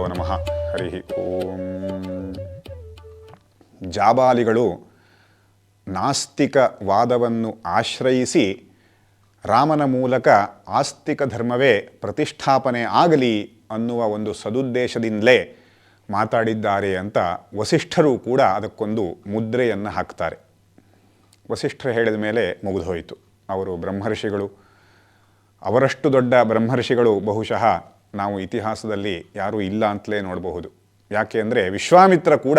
ಗುರುಭ್ಯೋ ನಮಃ. ಹರಿ ಓಂ. ಜಾಬಾಲಿಗಳು ನಾಸ್ತಿಕವಾದವನ್ನು ಆಶ್ರಯಿಸಿ ರಾಮನ ಮೂಲಕ ಆಸ್ತಿಕ ಧರ್ಮವೇ ಪ್ರತಿಷ್ಠಾಪನೆ ಆಗಲಿ ಅನ್ನುವ ಒಂದು ಸದುದ್ದೇಶದಿಂದಲೇ ಮಾತಾಡಿದ್ದಾರೆ ಅಂತ ವಸಿಷ್ಠರು ಕೂಡ ಅದಕ್ಕೊಂದು ಮುದ್ರೆಯನ್ನು ಹಾಕ್ತಾರೆ. ವಸಿಷ್ಠರು ಹೇಳಿದ ಮೇಲೆ ಮುಗಿದೋಯಿತು. ಅವರು ಬ್ರಹ್ಮರ್ಷಿಗಳು. ಅವರಷ್ಟು ದೊಡ್ಡ ಬ್ರಹ್ಮರ್ಷಿಗಳು ಬಹುಶಃ ನಾವು ಇತಿಹಾಸದಲ್ಲಿ ಯಾರೂ ಇಲ್ಲ ಅಂತಲೇ ನೋಡಬಹುದು. ಯಾಕೆ ಅಂದರೆ ವಿಶ್ವಾಮಿತ್ರ ಕೂಡ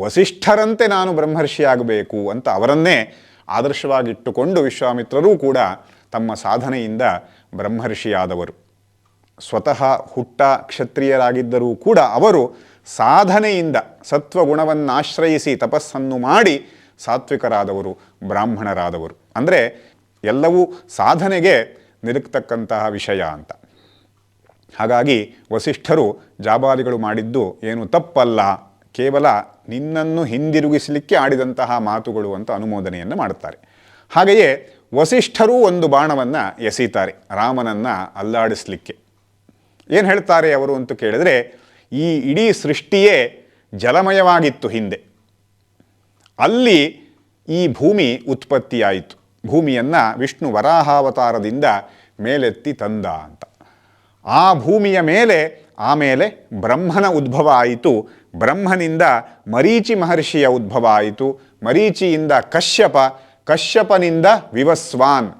ವಸಿಷ್ಠರಂತೆ ನಾನು ಬ್ರಹ್ಮರ್ಷಿಯಾಗಬೇಕು ಅಂತ ಅವರನ್ನೇ ಆದರ್ಶವಾಗಿಟ್ಟುಕೊಂಡು ವಿಶ್ವಾಮಿತ್ರರೂ ಕೂಡ ತಮ್ಮ ಸಾಧನೆಯಿಂದ ಬ್ರಹ್ಮರ್ಷಿಯಾದವರು. ಸ್ವತಃ ಹುಟ್ಟ ಕ್ಷತ್ರಿಯರಾಗಿದ್ದರೂ ಕೂಡ ಅವರು ಸಾಧನೆಯಿಂದ ಸತ್ವಗುಣವನ್ನಾಶ್ರಯಿಸಿ ತಪಸ್ಸನ್ನು ಮಾಡಿ ಸಾತ್ವಿಕರಾದವರು, ಬ್ರಾಹ್ಮಣರಾದವರು. ಅಂದರೆ ಎಲ್ಲವೂ ಸಾಧನೆಗೆ ನಿಲುಕ್ತಕ್ಕಂತಹ ವಿಷಯ ಅಂತ. ಹಾಗಾಗಿ ವಸಿಷ್ಠರು ಜಾಬಾಲಿಗಳು ಮಾಡಿದ್ದು ಏನು ತಪ್ಪಲ್ಲ. ಕೇವಲ ನಿನ್ನನ್ನು ಹಿಂದಿರುಗಿಸಲಿಕ್ಕೆ ಆಡಿದಂತಹ ಮಾತುಗಳು ಅಂತ ಅನುಮೋದನೆಯನ್ನು ಮಾಡುತ್ತಾರೆ. ಹಾಗೆಯೇ ವಸಿಷ್ಠರೂ ಒಂದು ಬಾಣವನ್ನು ಎಸೀತಾರೆ, ರಾಮನನ್ನು ಅಲ್ಲಾಡಿಸಲಿಕ್ಕೆ. ಏನು ಹೇಳ್ತಾರೆ ಅವರು ಅಂತ ಕೇಳಿದರೆ, ಈ ಇಡೀ ಸೃಷ್ಟಿಯೇ ಜಲಮಯವಾಗಿತ್ತು ಹಿಂದೆ. ಅಲ್ಲಿ ಈ ಭೂಮಿ ಉತ್ಪತ್ತಿಯಾಯಿತು. ಭೂಮಿಯನ್ನು ವಿಷ್ಣು ವರಾಹಾವತಾರದಿಂದ ಮೇಲೆತ್ತಿ ತಂದ ಅಂತ. ಆ ಭೂಮಿಯ ಮೇಲೆ ಆಮೇಲೆ ಬ್ರಹ್ಮನ ಉದ್ಭವ ಆಯಿತು. ಬ್ರಹ್ಮನಿಂದ ಮರೀಚಿ ಮಹರ್ಷಿಯ ಉದ್ಭವ ಆಯಿತು. ಮರೀಚಿಯಿಂದ ಕಶ್ಯಪ, ಕಶ್ಯಪನಿಂದ ವಿವಸ್ವಾನ್.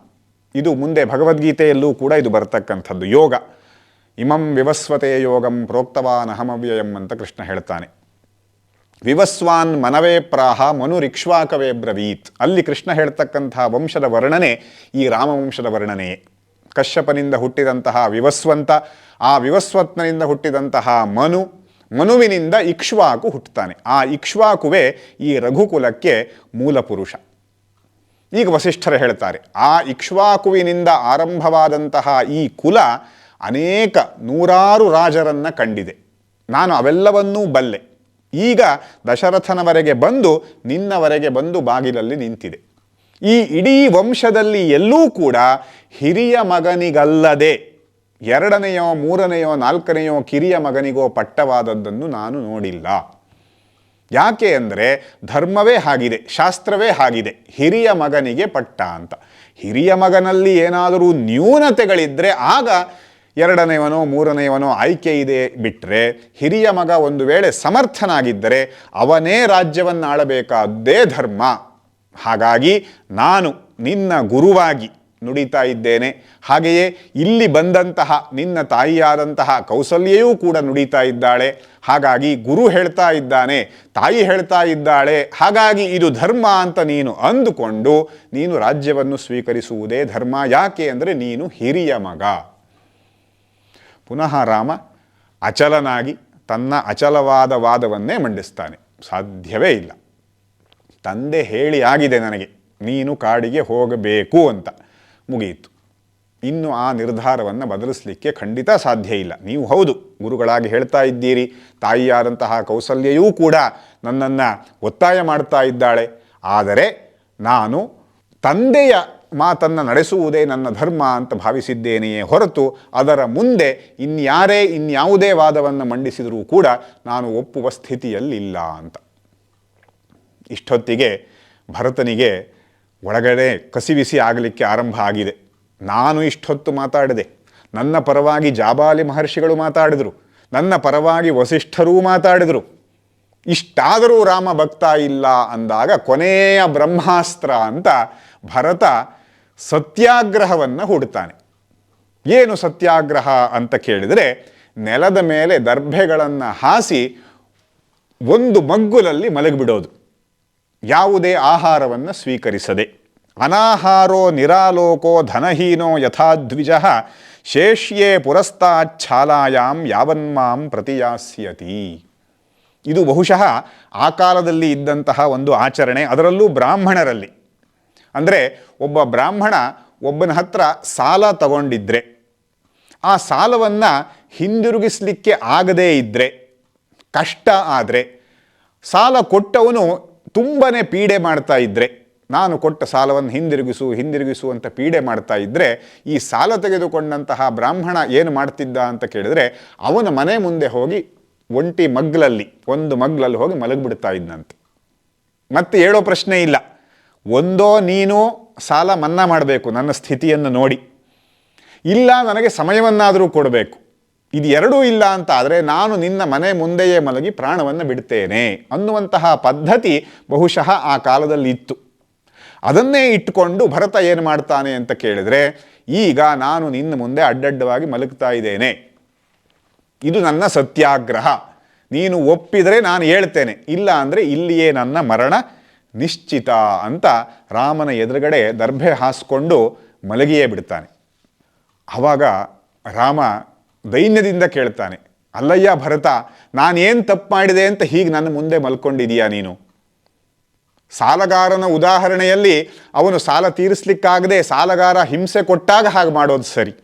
ಇದು ಮುಂದೆ ಭಗವದ್ಗೀತೆಯಲ್ಲೂ ಕೂಡ ಇದು ಬರತಕ್ಕಂಥದ್ದು, ಯೋಗ. ಇಮಂ ವಿವಸ್ವತೆ ಯೋಗಂ ಪ್ರೋಕ್ತವಾನ್ ಅಹಮವ್ಯಯಂ ಅಂತ ಕೃಷ್ಣ ಹೇಳ್ತಾನೆ. ವಿವಸ್ವಾನ್ ಮನವೇ ಪ್ರಾಹ ಮನು ರಿಕ್ಷ್ವಾಕವೇ ಬ್ರವೀತ್. ಅಲ್ಲಿ ಕೃಷ್ಣ ಹೇಳ್ತಕ್ಕಂಥ ವಂಶದ ವರ್ಣನೆ ಈ ರಾಮವಂಶದ ವರ್ಣನೆಯೇ. ಕಶ್ಯಪನಿಂದ ಹುಟ್ಟಿದಂತಹ ವಿವಸ್ವಂತ, ಆ ವಿವಸ್ವತ್ನಿಂದ ಹುಟ್ಟಿದಂತಹ ಮನು, ಮನುವಿನಿಂದ ಇಕ್ಷ್ವಾಕು ಹುಟ್ಟುತ್ತಾನೆ. ಆ ಇಕ್ಷ್ವಾಕುವೇ ಈ ರಘುಕುಲಕ್ಕೆ ಮೂಲ ಪುರುಷ ಈಗ ವಸಿಷ್ಠರು ಹೇಳ್ತಾರೆ, ಆ ಇಕ್ಷ್ವಾಕುವಿನಿಂದ ಆರಂಭವಾದಂತಹ ಈ ಕುಲ ಅನೇಕ ನೂರಾರು ರಾಜರನ್ನು ಕಂಡಿದೆ. ನಾನು ಅವೆಲ್ಲವನ್ನೂ ಬಲ್ಲೆ. ಈಗ ದಶರಥನವರೆಗೆ ಬಂದು ನಿನ್ನವರೆಗೆ ಬಂದು ಬಾಗಿಲಲ್ಲಿ ನಿಂತಿದೆ. ಈ ಇಡೀ ವಂಶದಲ್ಲಿ ಎಲ್ಲೂ ಕೂಡ ಹಿರಿಯ ಮಗನಿಗಲ್ಲದೆ ಎರಡನೆಯೋ, ಮೂರನೆಯೋ, ನಾಲ್ಕನೆಯೋ ಕಿರಿಯ ಮಗನಿಗೋ ಪಟ್ಟವಾದದ್ದನ್ನು ನಾನು ನೋಡಿಲ್ಲ. ಯಾಕೆ ಅಂದರೆ ಧರ್ಮವೇ ಆಗಿದೆ, ಶಾಸ್ತ್ರವೇ ಆಗಿದೆ, ಹಿರಿಯ ಮಗನಿಗೆ ಪಟ್ಟ ಅಂತ. ಹಿರಿಯ ಮಗನಲ್ಲಿ ಏನಾದರೂ ನ್ಯೂನತೆಗಳಿದ್ದರೆ ಆಗ ಎರಡನೆಯವನೋ, ಮೂರನೆಯವನೋ ಆಯ್ಕೆ ಇದೆ ಬಿಟ್ಟರೆ ಹಿರಿಯ ಮಗ ಒಂದು ವೇಳೆ ಸಮರ್ಥನಾಗಿದ್ದರೆ ಅವನೇ ರಾಜ್ಯವನ್ನು ಆಳಬೇಕಾದ್ದೇ ಧರ್ಮ. ಹಾಗಾಗಿ ನಾನು ನಿನ್ನ ಗುರುವಾಗಿ ನುಡಿತಾ ಇದ್ದೇನೆ. ಹಾಗೆಯೇ ಇಲ್ಲಿ ಬಂದಂತಹ ನಿನ್ನ ತಾಯಿಯಾದಂತಹ ಕೌಸಲ್ಯೆಯೂ ಕೂಡ ನುಡಿತಾ ಇದ್ದಾಳೆ. ಹಾಗಾಗಿ ಗುರು ಹೇಳ್ತಾ ಇದ್ದಾನೆ, ತಾಯಿ ಹೇಳ್ತಾ ಇದ್ದಾಳೆ, ಹಾಗಾಗಿ ಇದು ಧರ್ಮ ಅಂತ ನೀನು ಅಂದುಕೊಂಡು ನೀನು ರಾಜ್ಯವನ್ನು ಸ್ವೀಕರಿಸುವುದೇ ಧರ್ಮ. ಯಾಕೆ ಅಂದರೆ ನೀನು ಹಿರಿಯ ಮಗ. ಪುನಃ ರಾಮ ಅಚಲನಾಗಿ ತನ್ನ ಅಚಲವಾದ ವಾದವನ್ನೇ ಮಂಡಿಸ್ತಾನೆ. ಸಾಧ್ಯವೇ ಇಲ್ಲ. ತಂದೆ ಹೇಳಿ ಆಗಿದೆ ನನಗೆ, ನೀನು ಕಾಡಿಗೆ ಹೋಗಬೇಕು ಅಂತ. ಮುಗಿಯಿತು. ಇನ್ನು ಆ ನಿರ್ಧಾರವನ್ನು ಬದಲಿಸಲಿಕ್ಕೆ ಖಂಡಿತ ಸಾಧ್ಯ ಇಲ್ಲ. ನೀವು ಹೌದು, ಗುರುಗಳಾಗಿ ಹೇಳ್ತಾ ಇದ್ದೀರಿ. ತಾಯಿಯಾದಂತಹ ಕೌಸಲ್ಯೆಯೂ ಕೂಡ ನನ್ನನ್ನು ಒತ್ತಾಯ ಮಾಡ್ತಾ ಇದ್ದಾಳೆ. ಆದರೆ ನಾನು ತಂದೆಯ ಮಾತನ್ನು ನಡೆಸುವುದೇ ನನ್ನ ಧರ್ಮ ಅಂತ ಭಾವಿಸಿದ್ದೇನೆಯೇ ಹೊರತು ಅದರ ಮುಂದೆ ಇನ್ಯಾರೇ ಇನ್ಯಾವುದೇ ವಾದವನ್ನು ಮಂಡಿಸಿದರೂ ಕೂಡ ನಾನು ಒಪ್ಪುವ ಸ್ಥಿತಿಯಲ್ಲಿಲ್ಲ ಅಂತ. ಇಷ್ಟೊತ್ತಿಗೆ ಭರತನಿಗೆ ಒಳಗಡೆ ಕಸಿವಿಸಿ ಆಗಲಿಕ್ಕೆ ಆರಂಭ ಆಗಿದೆ. ನಾನು ಇಷ್ಟೊತ್ತು ಮಾತಾಡಿದೆ. ನನ್ನ ಪರವಾಗಿ ಜಾಬಾಲಿ ಮಹರ್ಷಿಗಳು ಮಾತಾಡಿದರು. ನನ್ನ ಪರವಾಗಿ ವಸಿಷ್ಠರೂ ಮಾತಾಡಿದರು. ಇಷ್ಟಾದರೂ ರಾಮ ಭಕ್ತ ಇಲ್ಲ ಅಂದಾಗ ಕೊನೆಯ ಬ್ರಹ್ಮಾಸ್ತ್ರ ಅಂತ ಭರತ ಸತ್ಯಾಗ್ರಹವನ್ನು ಹೂಡ್ತಾನೆ ಏನು ಸತ್ಯಾಗ್ರಹ ಅಂತ ಕೇಳಿದರೆ ನೆಲದ ಮೇಲೆ ದರ್ಭೆಗಳನ್ನು ಹಾಸಿ ಒಂದು ಮಗ್ಗುಲಲ್ಲಿ ಮಲಗಿಬಿಡೋದು. ಯಾವುದೇ ಆಹಾರವನ್ನು ಸ್ವೀಕರಿಸದೆ. ಅನಾಹಾರೋ ನಿರಾಲೋಕೋ ಧನಹೀನೋ ಯಥಾದ್ವಿಜ ಶೇಷ್ಯೇ ಪುರಸ್ತಾಚ್ಛಾಲಾಯಾಂ ಯಾವನ್ಮಾಂ ಪ್ರತಿಯಾಸ್ಯತಿ. ಇದು ಬಹುಶಃ ಆ ಕಾಲದಲ್ಲಿ ಇದ್ದಂತಹ ಒಂದು ಆಚರಣೆ, ಅದರಲ್ಲೂ ಬ್ರಾಹ್ಮಣರಲ್ಲಿ. ಅಂದರೆ ಒಬ್ಬ ಬ್ರಾಹ್ಮಣ ಒಬ್ಬನ ಹತ್ರ ಸಾಲ ತಗೊಂಡಿದ್ರೆ, ಆ ಸಾಲವನ್ನು ಹಿಂದಿರುಗಿಸಲಿಕ್ಕೆ ಆಗದೇ ಇದ್ದರೆ ಕಷ್ಟ ಆದರೆ, ಸಾಲ ಕೊಟ್ಟವನು ತುಂಬನೇ ಪೀಡೆ ಮಾಡ್ತಾ ಇದ್ದರೆ ನಾನು ಕೊಟ್ಟ ಸಾಲವನ್ನು ಹಿಂದಿರುಗಿಸು ಹಿಂದಿರುಗಿಸು ಅಂತ ಪೀಡೆ ಮಾಡ್ತಾ ಇದ್ದರೆ ಈ ಸಾಲ ತೆಗೆದುಕೊಂಡಂತಹ ಬ್ರಾಹ್ಮಣ ಏನು ಮಾಡ್ತಿದ್ದ ಅಂತ ಕೇಳಿದರೆ, ಅವನ ಮನೆ ಮುಂದೆ ಹೋಗಿ ಒಂಟಿ ಮಗ್ಲಲ್ಲಿ, ಒಂದು ಮಗ್ಲಲ್ಲಿ ಹೋಗಿ ಮಲಗಿಬಿಡ್ತಾ ಇದ್ದಂತೆ ಮತ್ತೆ ಹೇಳೋ ಪ್ರಶ್ನೆ ಇಲ್ಲ. ಒಂದೋ ನೀನು ಸಾಲ ಮನ್ನಾ ಮಾಡಬೇಕು, ನನ್ನ ಸ್ಥಿತಿಯನ್ನು ನೋಡಿ. ಇಲ್ಲ, ನನಗೆ ಸಮಯವನ್ನಾದರೂ ಕೊಡಬೇಕು. ಇದು ಎರಡೂ ಇಲ್ಲ ಅಂತ ಆದರೆ ನಾನು ನಿನ್ನ ಮನೆ ಮುಂದೆಯೇ ಮಲಗಿ ಪ್ರಾಣವನ್ನು ಬಿಡ್ತೇನೆ ಅನ್ನುವಂತಹ ಪದ್ಧತಿ ಬಹುಶಃ ಆ ಕಾಲದಲ್ಲಿ ಇತ್ತು. ಅದನ್ನೇ ಇಟ್ಟುಕೊಂಡು ಭರತ ಏನು ಮಾಡ್ತಾನೆ ಅಂತ ಕೇಳಿದರೆ, ಈಗ ನಾನು ನಿನ್ನ ಮುಂದೆ ಅಡ್ಡಡ್ಡವಾಗಿ ಮಲಗ್ತಾ ಇದ್ದೇನೆ. ಇದು ನನ್ನ ಸತ್ಯಾಗ್ರಹ. ನೀನು ಒಪ್ಪಿದರೆ ನಾನು ಹೇಳ್ತೇನೆ. ಇಲ್ಲ ಅಂದರೆ ಇಲ್ಲಿಯೇ ನನ್ನ ಮರಣ ನಿಶ್ಚಿತ ಅಂತ ರಾಮನ ಎದುರುಗಡೆ ದರ್ಭೆ ಹಾಸ್ಕೊಂಡು ಮಲಗಿಯೇ ಬಿಡ್ತಾನೆ. ಆವಾಗ ರಾಮ ದೈನ್ಯದಿಂದ ಕೇಳ್ತಾನೆ, ಅಲ್ಲಯ್ಯ ಭರತ, ನಾನೇನು ತಪ್ಪು ಮಾಡಿದೆ ಅಂತ ಹೀಗೆ ನನ್ನ ಮುಂದೆ ಮಲ್ಕೊಂಡಿದೀಯಾ ನೀನು? ಸಾಲಗಾರನ ಉದಾಹರಣೆಯಲ್ಲಿ ಅವನು ಸಾಲ ತೀರಿಸ್ಲಿಕ್ಕಾಗದೆ ಸಾಲಗಾರ ಹಿಂಸೆ ಕೊಟ್ಟಾಗ ಹಾಗೆ ಮಾಡೋದು ಸರಿ.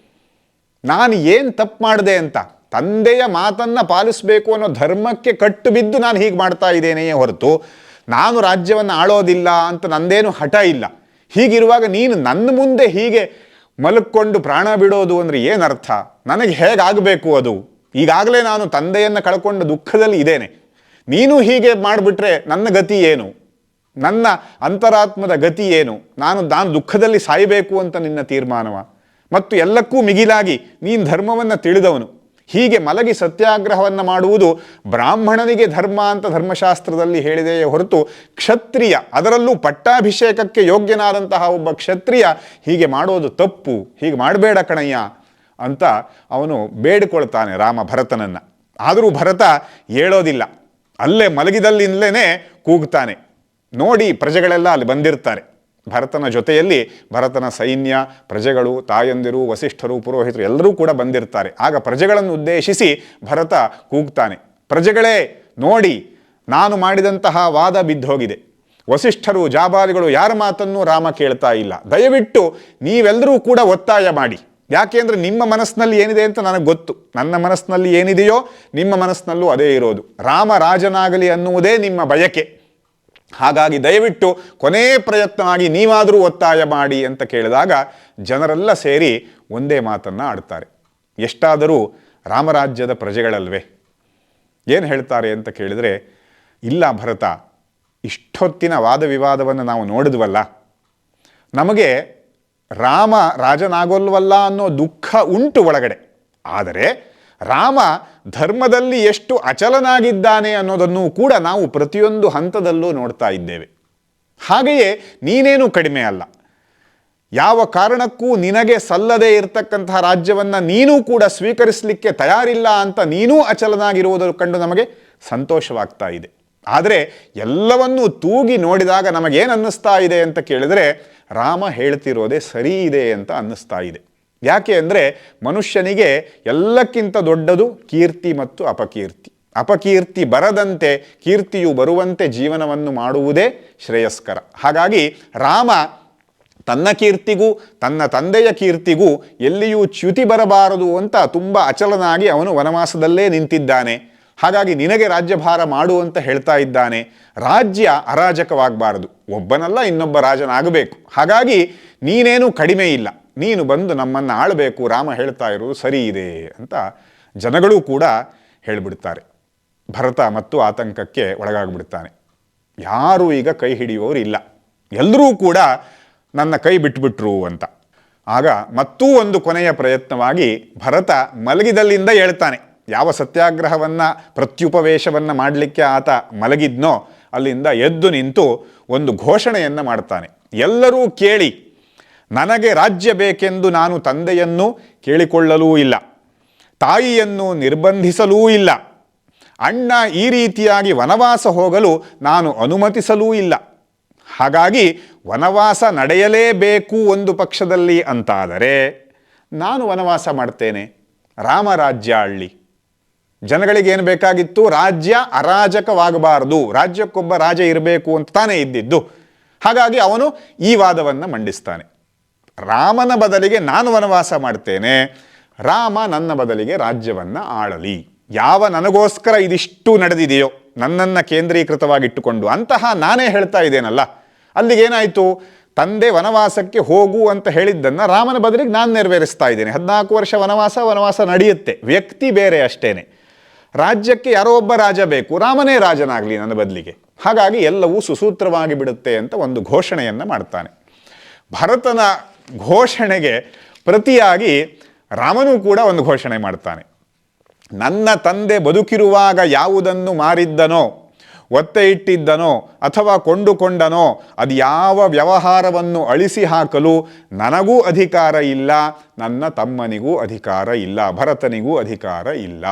ನಾನು ಏನು ತಪ್ಪು ಮಾಡಿದೆ ಅಂತ, ತಂದೆಯ ಮಾತನ್ನು ಪಾಲಿಸಬೇಕು ಅನ್ನೋ ಧರ್ಮಕ್ಕೆ ಕಟ್ಟು ಬಿದ್ದು ನಾನು ಹೀಗೆ ಮಾಡ್ತಾ ಇದ್ದೇನೆಯೇ ಹೊರತು ನಾನು ರಾಜ್ಯವನ್ನು ಆಳೋದಿಲ್ಲ ಅಂತ ನಂದೇನು ಹಠ ಇಲ್ಲ. ಹೀಗಿರುವಾಗ ನೀನು ನನ್ನ ಮುಂದೆ ಹೀಗೆ ಮಲಕ್ಕೊಂಡು ಪ್ರಾಣ ಬಿಡೋದು ಅಂದರೆ ಏನರ್ಥ? ನನಗೆ ಹೇಗಾಗಬೇಕು ಅದು? ಈಗಾಗಲೇ ನಾನು ತಂದೆಯನ್ನು ಕಳ್ಕೊಂಡು ದುಃಖದಲ್ಲಿ ಇದ್ದೇನೆ. ನೀನು ಹೀಗೆ ಮಾಡಿಬಿಟ್ರೆ ನನ್ನ ಗತಿ ಏನು? ನನ್ನ ಅಂತರಾತ್ಮದ ಗತಿ ಏನು? ನಾನು ನಾನು ದುಃಖದಲ್ಲಿ ಸಾಯಬೇಕು ಅಂತ ನಿನ್ನ ತೀರ್ಮಾನವ. ಮತ್ತು ಎಲ್ಲಕ್ಕೂ ಮಿಗಿಲಾಗಿ ನೀನು ಧರ್ಮವನ್ನು ತಿಳಿದವನು. ಹೀಗೆ ಮಲಗಿ ಸತ್ಯಾಗ್ರಹವನ್ನು ಮಾಡುವುದು ಬ್ರಾಹ್ಮಣನಿಗೆ ಧರ್ಮ ಅಂತ ಧರ್ಮಶಾಸ್ತ್ರದಲ್ಲಿ ಹೇಳಿದೆಯೇ ಹೊರತು ಕ್ಷತ್ರಿಯ, ಅದರಲ್ಲೂ ಪಟ್ಟಾಭಿಷೇಕಕ್ಕೆ ಯೋಗ್ಯನಾದಂತಹ ಒಬ್ಬ ಕ್ಷತ್ರಿಯ ಹೀಗೆ ಮಾಡೋದು ತಪ್ಪು, ಹೀಗೆ ಮಾಡಬೇಡ ಕಣಯ್ಯ ಅಂತ ಅವನು ಬೇಡಿಕೊಳ್ತಾನೆ ರಾಮ ಭರತನನ್ನು ಆದರೂ ಭರತ ಹೇಳೋದಿಲ್ಲ. ಅಲ್ಲೇ ಮಲಗಿದಲ್ಲಿಂದಲೇ ಕೂಗ್ತಾನೆ. ನೋಡಿ ಪ್ರಜೆಗಳೆಲ್ಲ ಅಲ್ಲಿ ಬಂದಿರ್ತಾರೆ. ಭರತನ ಜೊತೆಯಲ್ಲಿ ಭರತನ ಸೈನ್ಯ, ಪ್ರಜೆಗಳು, ತಾಯಂದಿರು, ವಸಿಷ್ಠರು, ಪುರೋಹಿತರು ಎಲ್ಲರೂ ಕೂಡ ಬಂದಿರ್ತಾರೆ. ಆಗ ಪ್ರಜೆಗಳನ್ನು ಉದ್ದೇಶಿಸಿ ಭರತ ಕೂಗ್ತಾನೆ. ಪ್ರಜೆಗಳೇ, ನೋಡಿ, ನಾನು ಮಾಡಿದಂತಹ ವಾದ ಬಿದ್ದೋಗಿದೆ. ವಸಿಷ್ಠರು, ಜಾಬಾಲಿಗಳು ಯಾರ ಮಾತನ್ನು ರಾಮ ಕೇಳ್ತಾ ಇಲ್ಲ. ದಯವಿಟ್ಟು ನೀವೆಲ್ಲರೂ ಕೂಡ ಒತ್ತಾಯ ಮಾಡಿ. ಯಾಕೆಂದ್ರೆ ನಿಮ್ಮ ಮನಸ್ಸಿನಲ್ಲಿ ಏನಿದೆ ಅಂತ ನನಗೆ ಗೊತ್ತು. ನನ್ನ ಮನಸ್ಸಿನಲ್ಲಿ ಏನಿದೆಯೋ ನಿಮ್ಮ ಮನಸ್ಸಿನಲ್ಲೂ ಅದೇ ಇರೋದು. ರಾಮ ರಾಜನಾಗಲಿ ಅನ್ನುವುದೇ ನಿಮ್ಮ ಬಯಕೆ. ಹಾಗಾಗಿ ದಯವಿಟ್ಟು ಕೊನೇ ಪ್ರಯತ್ನವಾಗಿ ನೀವಾದರೂ ಒತ್ತಾಯ ಮಾಡಿ ಅಂತ ಕೇಳಿದಾಗ ಜನರೆಲ್ಲ ಸೇರಿ ಒಂದೇ ಮಾತನ್ನು ಆಡ್ತಾರೆ. ಎಷ್ಟಾದರೂ ರಾಮರಾಜ್ಯದ ಪ್ರಜೆಗಳಲ್ವೇ? ಏನು ಹೇಳ್ತಾರೆ ಅಂತ ಕೇಳಿದರೆ, ಇಲ್ಲ ಭರತ, ಇಷ್ಟೊತ್ತಿನ ವಾದ ವಿವಾದವನ್ನು ನಾವು ನೋಡಿದ್ವಲ್ಲ, ನಮಗೆ ರಾಮ ರಾಜನಾಗೋಲ್ವಲ್ಲ ಅನ್ನೋ ದುಃಖ ಉಂಟು ಒಳಗಡೆ. ಆದರೆ ರಾಮ ಧರ್ಮದಲ್ಲಿ ಎಷ್ಟು ಅಚಲನಾಗಿದ್ದಾನೆ ಅನ್ನೋದನ್ನು ಕೂಡ ನಾವು ಪ್ರತಿಯೊಂದು ಹಂತದಲ್ಲೂ ನೋಡ್ತಾ ಇದ್ದೇವೆ. ಹಾಗೆಯೇ ನೀನೇನು ಕಡಿಮೆ ಅಲ್ಲ. ಯಾವ ಕಾರಣಕ್ಕೂ ನಿನಗೆ ಸಲ್ಲದೇ ಇರತಕ್ಕಂತಹ ರಾಜ್ಯವನ್ನು ನೀನೂ ಕೂಡ ಸ್ವೀಕರಿಸಲಿಕ್ಕೆ ತಯಾರಿಲ್ಲ ಅಂತ ನೀನೂ ಅಚಲನಾಗಿರುವುದನ್ನು ಕಂಡು ನಮಗೆ ಸಂತೋಷವಾಗ್ತಾ ಇದೆ. ಆದರೆ ಎಲ್ಲವನ್ನೂ ತೂಗಿ ನೋಡಿದಾಗ ನಮಗೇನು ಅನ್ನಿಸ್ತಾ ಇದೆ ಅಂತ ಕೇಳಿದರೆ ರಾಮ ಹೇಳ್ತಿರೋದೇ ಸರಿ ಇದೆ ಅಂತ ಅನ್ನಿಸ್ತಾ ಇದೆ. ಯಾಕೆ ಅಂದರೆ ಮನುಷ್ಯನಿಗೆ ಎಲ್ಲಕ್ಕಿಂತ ದೊಡ್ಡದು ಕೀರ್ತಿ ಮತ್ತು ಅಪಕೀರ್ತಿ. ಅಪಕೀರ್ತಿ ಬರದಂತೆ, ಕೀರ್ತಿಯು ಬರುವಂತೆ ಜೀವನವನ್ನು ಮಾಡುವುದೇ ಶ್ರೇಯಸ್ಕರ. ಹಾಗಾಗಿ ರಾಮ ತನ್ನ ಕೀರ್ತಿಗೂ, ತನ್ನ ತಂದೆಯ ಕೀರ್ತಿಗೂ ಎಲ್ಲಿಯೂ ಚ್ಯುತಿ ಬರಬಾರದು ಅಂತ ತುಂಬ ಅಚಲನಾಗಿ ಅವನು ವನವಾಸದಲ್ಲೇ ನಿಂತಿದ್ದಾನೆ. ಹಾಗಾಗಿ ನಿನಗೆ ರಾಜ್ಯಭಾರ ಮಾಡು ಅಂತ ಹೇಳ್ತಾ ಇದ್ದಾನೆ. ರಾಜ್ಯ ಅರಾಜಕವಾಗಬಾರದು. ಒಬ್ಬನಲ್ಲ ಇನ್ನೊಬ್ಬ ರಾಜನಾಗಬೇಕು. ಹಾಗಾಗಿ ನೀನೇನು ಕಡಿಮೆ ಇಲ್ಲ. ನೀನು ಬಂದು ನಮ್ಮನ್ನು ಆಳಬೇಕು, ರಾಮ ಹೇಳ್ತಾ ಇರು, ಸರಿ ಇದೆ ಅಂತ ಜನಗಳೂ ಕೂಡ ಹೇಳಿಬಿಡ್ತಾರೆ. ಭರತ ಮತ್ತು ಆತಂಕಕ್ಕೆ ಒಳಗಾಗ್ಬಿಡ್ತಾನೆ. ಯಾರೂ ಈಗ ಕೈ ಹಿಡಿಯುವವರು ಇಲ್ಲ. ಎಲ್ಲರೂ ಕೂಡ ನನ್ನ ಕೈ ಬಿಟ್ಬಿಟ್ರು ಅಂತ. ಆಗ ಮತ್ತೂ ಒಂದು ಕೊನೆಯ ಪ್ರಯತ್ನವಾಗಿ ಭರತ ಮಲಗಿದಲ್ಲಿಂದ ಹೇಳ್ತಾನೆ, ಯಾವ ಸತ್ಯಾಗ್ರಹವನ್ನು, ಪ್ರತ್ಯುಪವೇಶವನ್ನು ಮಾಡಲಿಕ್ಕೆ ಆತ ಮಲಗಿದ್ನೋ ಅಲ್ಲಿಂದ ಎದ್ದು ನಿಂತು ಒಂದು ಘೋಷಣೆಯನ್ನು ಮಾಡ್ತಾನೆ. ಎಲ್ಲರೂ ಕೇಳಿ ನನಗೆ ರಾಜ್ಯ ಬೇಕೆಂದು ನಾನು ತಂದೆಯನ್ನು ಕೇಳಿಕೊಳ್ಳಲೂ ಇಲ್ಲ. ತಾಯಿಯನ್ನು ನಿರ್ಬಂಧಿಸಲೂ ಇಲ್ಲ. ಅಣ್ಣ ಈ ರೀತಿಯಾಗಿ ವನವಾಸ ಹೋಗಲು ನಾನು ಅನುಮತಿಸಲೂ ಇಲ್ಲ. ಹಾಗಾಗಿ ವನವಾಸ ನಡೆಯಲೇಬೇಕು ಒಂದು ಪಕ್ಷದಲ್ಲಿ ಅಂತಾದರೆ ನಾನು ವನವಾಸ ಮಾಡ್ತೇನೆ. ರಾಮರಾಜ್ಯ ಹಳ್ಳಿ. ಜನಗಳಿಗೆ ಏನು ಬೇಕಾಗಿತ್ತು? ರಾಜ್ಯ ಅರಾಜಕವಾಗಬಾರದು. ರಾಜ್ಯಕ್ಕೊಬ್ಬ ರಾಜ ಇರಬೇಕು ಅಂತ ತಾನೇ ಇದ್ದಿದ್ದು. ಹಾಗಾಗಿ ಅವನು ಈ ವಾದವನ್ನು ಮಂಡಿಸ್ತಾನೆ. ರಾಮನ ಬದಲಿಗೆ ನಾನು ವನವಾಸ ಮಾಡ್ತೇನೆ. ರಾಮ ನನ್ನ ಬದಲಿಗೆ ರಾಜ್ಯವನ್ನು ಆಳಲಿ. ಯಾವ ನನಗೋಸ್ಕರ ಇದಿಷ್ಟು ನಡೆದಿದೆಯೋ, ನನ್ನನ್ನು ಕೇಂದ್ರೀಕೃತವಾಗಿಟ್ಟುಕೊಂಡು ಅಂತಹ ನಾನೇ ಹೇಳ್ತಾ ಇದ್ದೇನಲ್ಲ. ಅಲ್ಲಿಗೇನಾಯಿತು ತಂದೆ ವನವಾಸಕ್ಕೆ ಹೋಗು ಅಂತ ಹೇಳಿದ್ದನ್ನು ರಾಮನ ಬದಲಿಗೆ ನಾನು ನೆರವೇರಿಸ್ತಾ ಇದ್ದೇನೆ. ಹದಿನಾಲ್ಕು ವರ್ಷ ವನವಾಸ ವನವಾಸ ನಡೆಯುತ್ತೆ. ವ್ಯಕ್ತಿ ಬೇರೆ ಅಷ್ಟೇನೆ. ರಾಜ್ಯಕ್ಕೆ ಯಾರೋ ಒಬ್ಬ ರಾಜ ಬೇಕು. ರಾಮನೇ ರಾಜನಾಗಲಿ ನನ್ನ ಬದಲಿಗೆ. ಹಾಗಾಗಿ ಎಲ್ಲವೂ ಸುಸೂತ್ರವಾಗಿ ಬಿಡುತ್ತೆ ಅಂತ ಒಂದು ಘೋಷಣೆಯನ್ನು ಮಾಡ್ತಾನೆ. ಭರತನ ಘೋಷಣೆಗೆ ಪ್ರತಿಯಾಗಿ ರಾಮನು ಕೂಡ ಒಂದು ಘೋಷಣೆ ಮಾಡ್ತಾನೆ. ನನ್ನ ತಂದೆ ಬದುಕಿರುವಾಗ ಯಾವುದನ್ನು ಮಾರಿದ್ದನೋ, ಒತ್ತೆ ಇಟ್ಟಿದ್ದನೋ, ಅಥವಾ ಕೊಂಡುಕೊಂಡನೋ, ಅದು ಯಾವ ವ್ಯವಹಾರವನ್ನು ಅಳಿಸಿ ಹಾಕಲು ನನಗೂ ಅಧಿಕಾರ ಇಲ್ಲ, ನನ್ನ ತಮ್ಮನಿಗೂ ಅಧಿಕಾರ ಇಲ್ಲ, ಭರತನಿಗೂ ಅಧಿಕಾರ ಇಲ್ಲ.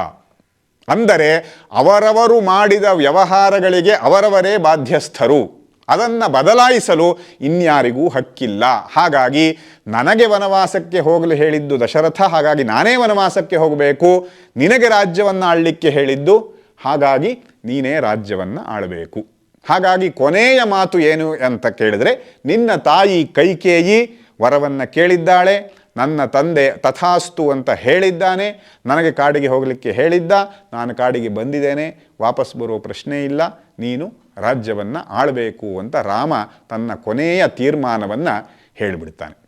ಅಂದರೆ ಅವರವರು ಮಾಡಿದ ವ್ಯವಹಾರಗಳಿಗೆ ಅವರವರೇ ಬಾಧ್ಯಸ್ಥರು. ಅದನ್ನು ಬದಲಾಯಿಸಲು ಇನ್ಯಾರಿಗೂ ಹಕ್ಕಿಲ್ಲ. ಹಾಗಾಗಿ ನನಗೆ ವನವಾಸಕ್ಕೆ ಹೋಗಲು ಹೇಳಿದ್ದು ದಶರಥ, ಹಾಗಾಗಿ ನಾನೇ ವನವಾಸಕ್ಕೆ ಹೋಗಬೇಕು, ನಿನಗೆ ರಾಜ್ಯವನ್ನು ಆಳಲಿಕ್ಕೆ ಹೇಳಿದ್ದು, ಹಾಗಾಗಿ ನೀನೇ ರಾಜ್ಯವನ್ನು ಆಳಬೇಕು. ಹಾಗಾಗಿ ಕೊನೆಯ ಮಾತು ಏನು ಅಂತ ಕೇಳಿದರೆ, ನಿನ್ನ ತಾಯಿ ಕೈಕೇಯಿ ವರವನ್ನು ಕೇಳಿದ್ದಾಳೆ, ನನ್ನ ತಂದೆ ತಥಾಸ್ತು ಅಂತ ಹೇಳಿದ್ದಾನೆ, ನನಗೆ ಕಾಡಿಗೆ ಹೋಗಲಿಕ್ಕೆ ಹೇಳಿದ್ದ, ನಾನು ಕಾಡಿಗೆ ಬಂದಿದ್ದೇನೆ, ವಾಪಸ್ ಬರೋ ಪ್ರಶ್ನೆ ಇಲ್ಲ, ನೀನು ರಾಜ್ಯವನ್ನು ಆಳಬೇಕು ಅಂತ ರಾಮ ತನ್ನ ಕೊನೆಯ ತೀರ್ಮಾನವನ್ನು ಹೇಳಿಬಿಡ್ತಾನೆ.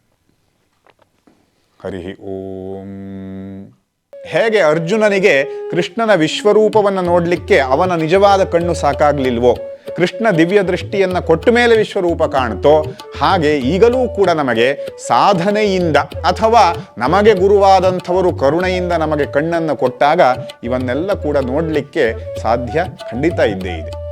ಹರಿ ಓಂ. ಹೇಗೆ ಅರ್ಜುನನಿಗೆ ಕೃಷ್ಣನ ವಿಶ್ವರೂಪವನ್ನು ನೋಡಲಿಕ್ಕೆ ಅವನ ನಿಜವಾದ ಕಣ್ಣು ಸಾಕಾಗಲಿಲ್ವೋ? ಕೃಷ್ಣ ದಿವ್ಯ ದೃಷ್ಟಿಯನ್ನು ಕೊಟ್ಟ ಮೇಲೆ ವಿಶ್ವರೂಪ ಕಾಣ್ತೋ? ಹಾಗೆ ಈಗಲೂ ಕೂಡ ನಮಗೆ ಸಾಧನೆಯಿಂದ ಅಥವಾ ನಮಗೆ ಗುರುವಾದಂಥವರು ಕರುಣೆಯಿಂದ ನಮಗೆ ಕಣ್ಣನ್ನು ಕೊಟ್ಟಾಗ ಇವನ್ನೆಲ್ಲ ಕೂಡ ನೋಡಲಿಕ್ಕೆ ಸಾಧ್ಯ ಖಂಡಿತ ಇದ್ದೇ ಇದೆ.